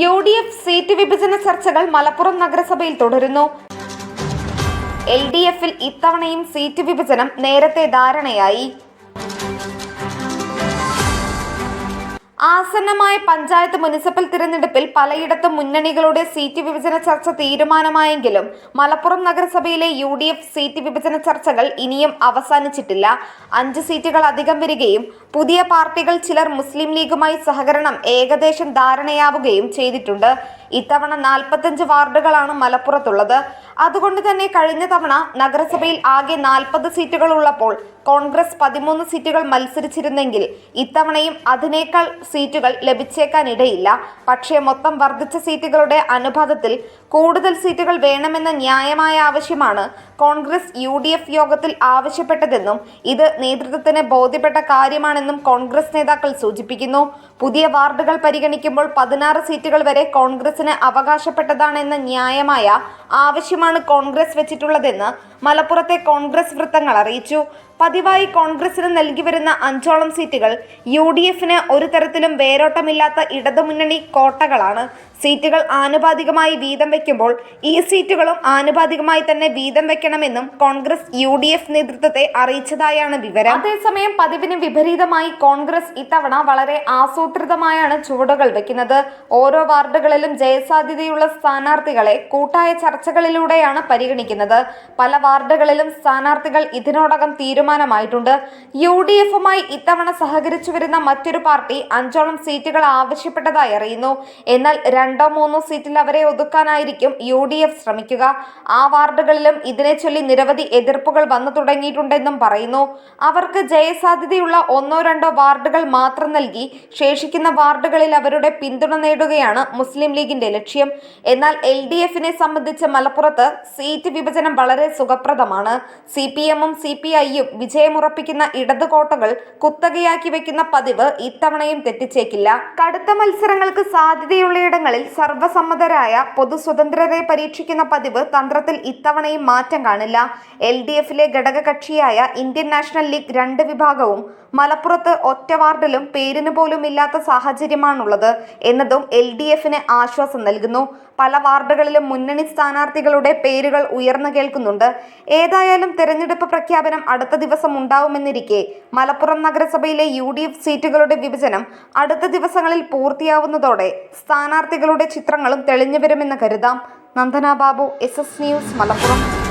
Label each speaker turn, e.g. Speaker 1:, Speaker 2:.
Speaker 1: U D F seat വിഭജന ചർച്ചകൾ മലപ്പുറം നഗരസഭയിൽ തുടരുന്നു. എൽ ഡി എഫിൽ ഇത്തവണയും സീറ്റ് വിഭജനം നേരത്തെ ധാരണയായി. ആസന്നമായ പഞ്ചായത്ത് മുനിസിപ്പൽ തിരഞ്ഞെടുപ്പിൽ പലയിടത്തും മുന്നണികളുടെ സീറ്റ് വിഭജന ചർച്ച തീരുമാനമായെങ്കിലും മലപ്പുറം നഗരസഭയിലെ യു ഡി എഫ് സീറ്റ് വിഭജന ചർച്ചകൾ ഇനിയും അവസാനിച്ചിട്ടില്ല. അഞ്ച് സീറ്റുകൾ അധികം വരികയും പുതിയ പാർട്ടികൾ ചിലർ മുസ്ലിം ലീഗുമായി സഹകരണം ഏകദേശം ധാരണയാവുകയും ചെയ്തിട്ടുണ്ട്. ഇത്തവണ നാൽപ്പത്തഞ്ച് വാർഡുകളാണ് മലപ്പുറത്തുള്ളത്. അതുകൊണ്ട് തന്നെ കഴിഞ്ഞ തവണ നഗരസഭയിൽ ആകെ നാൽപ്പത് സീറ്റുകൾ ഉള്ളപ്പോൾ കോൺഗ്രസ് പതിമൂന്ന് സീറ്റുകൾ മത്സരിച്ചിരുന്നെങ്കിൽ ഇത്തവണയും അതിനേക്കാൾ സീറ്റുകൾ ലഭിച്ചേക്കാനിടയില്ല. പക്ഷേ മൊത്തം വർദ്ധിച്ച സീറ്റുകളുടെ അനുപാതത്തിൽ കൂടുതൽ സീറ്റുകൾ വേണമെന്ന ന്യായമായ ആവശ്യമാണ് കോൺഗ്രസ് യു ഡി എഫ് യോഗത്തിൽ ആവശ്യപ്പെട്ടതെന്നും ഇത് നേതൃത്വത്തിന് ബോധ്യപ്പെട്ട കാര്യമാണെന്നും കോൺഗ്രസ് നേതാക്കൾ സൂചിപ്പിക്കുന്നു. പുതിയ വാർഡുകൾ പരിഗണിക്കുമ്പോൾ പതിനാറ് സീറ്റുകൾ വരെ കോൺഗ്രസിന് അവകാശപ്പെട്ടതാണെന്ന ന്യായമായ ആവശ്യമാണ് കോൺഗ്രസ് വെച്ചിട്ടുള്ളതെന്ന് മലപ്പുറത്തെ കോൺഗ്രസ് വൃത്തങ്ങൾ അറിയിച്ചു. പതിവായി കോൺഗ്രസിന് നൽകി വരുന്ന അഞ്ചോളം സീറ്റുകൾ യു ഡി എഫിന് ഒരു തരത്തിലും വേരോട്ടമില്ലാത്ത ഇടതുമുന്നണി കോട്ടകളാണ്. സീറ്റുകൾ ആനുപാതികമായി വീതം വയ്ക്കുമ്പോൾ ഈ സീറ്റുകളും ആനുപാതികമായി തന്നെ വീതം വെക്കണമെന്നും കോൺഗ്രസ് യു ഡി എഫ് നേതൃത്വത്തെ അറിയിച്ചതായാണ് വിവരം. അതേസമയം പതിവിന് വിപരീതമായി കോൺഗ്രസ് ഇത്തവണ വളരെ ആസൂത്രിതമായാണ് ചുവടുകൾ വെക്കുന്നത്. ഓരോ വാർഡുകളിലും ജയസാധ്യതയുള്ള സ്ഥാനാർത്ഥികളെ കൂട്ടായ ചർച്ചകളിലൂടെയാണ് പരിഗണിക്കുന്നത്. പല വാർഡുകളിലും സ്ഥാനാർത്ഥികൾ ഇതിനോടകം തീരുമാനമായിട്ടുണ്ട്. യു ഡി എഫുമായി ഇത്തവണ സഹകരിച്ചു വരുന്ന മറ്റൊരു പാർട്ടി അഞ്ചോളം സീറ്റുകൾ ആവശ്യപ്പെട്ടതായി അറിയുന്നു. എന്നാൽ രണ്ടോ മൂന്നോ സീറ്റിൽ അവരെ ഒതുക്കാനായിരിക്കും യു ഡി എഫ് ശ്രമിക്കുക. ആ വാർഡുകളിലും ഇതിനെ ചൊല്ലി നിരവധി എതിർപ്പുകൾ വന്നു തുടങ്ങിയിട്ടുണ്ടെന്നും പറയുന്നു. അവർക്ക് ജയസാധ്യതയുള്ള ഒന്നോ രണ്ടോ വാർഡുകൾ മാത്രം നൽകി ശേഷിക്കുന്ന വാർഡുകളിൽ അവരുടെ പിന്തുണ നേടുകയാണ് മുസ്ലിം ലീഗിന്റെ ലക്ഷ്യം. എന്നാൽ എൽ ഡി എഫിനെ സംബന്ധിച്ച് മലപ്പുറത്ത് സീറ്റ് വിഭജനം വളരെ സുഖപ്രദമാണ്. സി പി എമ്മും സി പി ഐയും വിജയമുറപ്പിക്കുന്ന ഇടത് കോട്ടകൾ കുത്തകയാക്കി വെക്കുന്ന പതിവ് ഇത്തവണയും തെറ്റിച്ചേക്കില്ല. കടുത്ത മത്സരങ്ങൾക്ക് സാധ്യതയുള്ളയിടങ്ങളിൽ സർവസമ്മതരായ പൊതുസ്വതന്ത്രരെ പരീക്ഷിക്കുന്ന പതിവ് തന്ത്രത്തിൽ ഇത്തവണയും മാറ്റം കാണില്ല. എൽ ഡി എഫിലെ ഘടകകക്ഷിയായ ഇന്ത്യൻ നാഷണൽ ലീഗ് രണ്ട് വിഭാഗവും മലപ്പുറത്ത് ഒറ്റ വാർഡിലും പേരിന് പോലും ഇല്ലാത്ത സാഹചര്യമാണുള്ളത് എന്നതും എൽ ഡി എഫിന് ആശ്വാസം നൽകുന്നു. പല വാർഡുകളിലും മുന്നണി സ്ഥാനാർത്ഥികളുടെ പേരുകൾ ഉയർന്നു കേൾക്കുന്നുണ്ട്. ഏതായാലും തെരഞ്ഞെടുപ്പ് പ്രഖ്യാപനം അടുത്ത ദിവസം ഉണ്ടാവുമെന്നിരിക്കെ മലപ്പുറം നഗരസഭയിലെ യു ഡി എഫ് സീറ്റുകളുടെ വിഭജനം അടുത്ത ദിവസങ്ങളിൽ പൂർത്തിയാവുന്നതോടെ സ്ഥാനാർത്ഥികളുടെ ചിത്രങ്ങളും തെളിഞ്ഞു വരുമെന്ന് കരുതാം. Nandana Babu S S news Malappuram.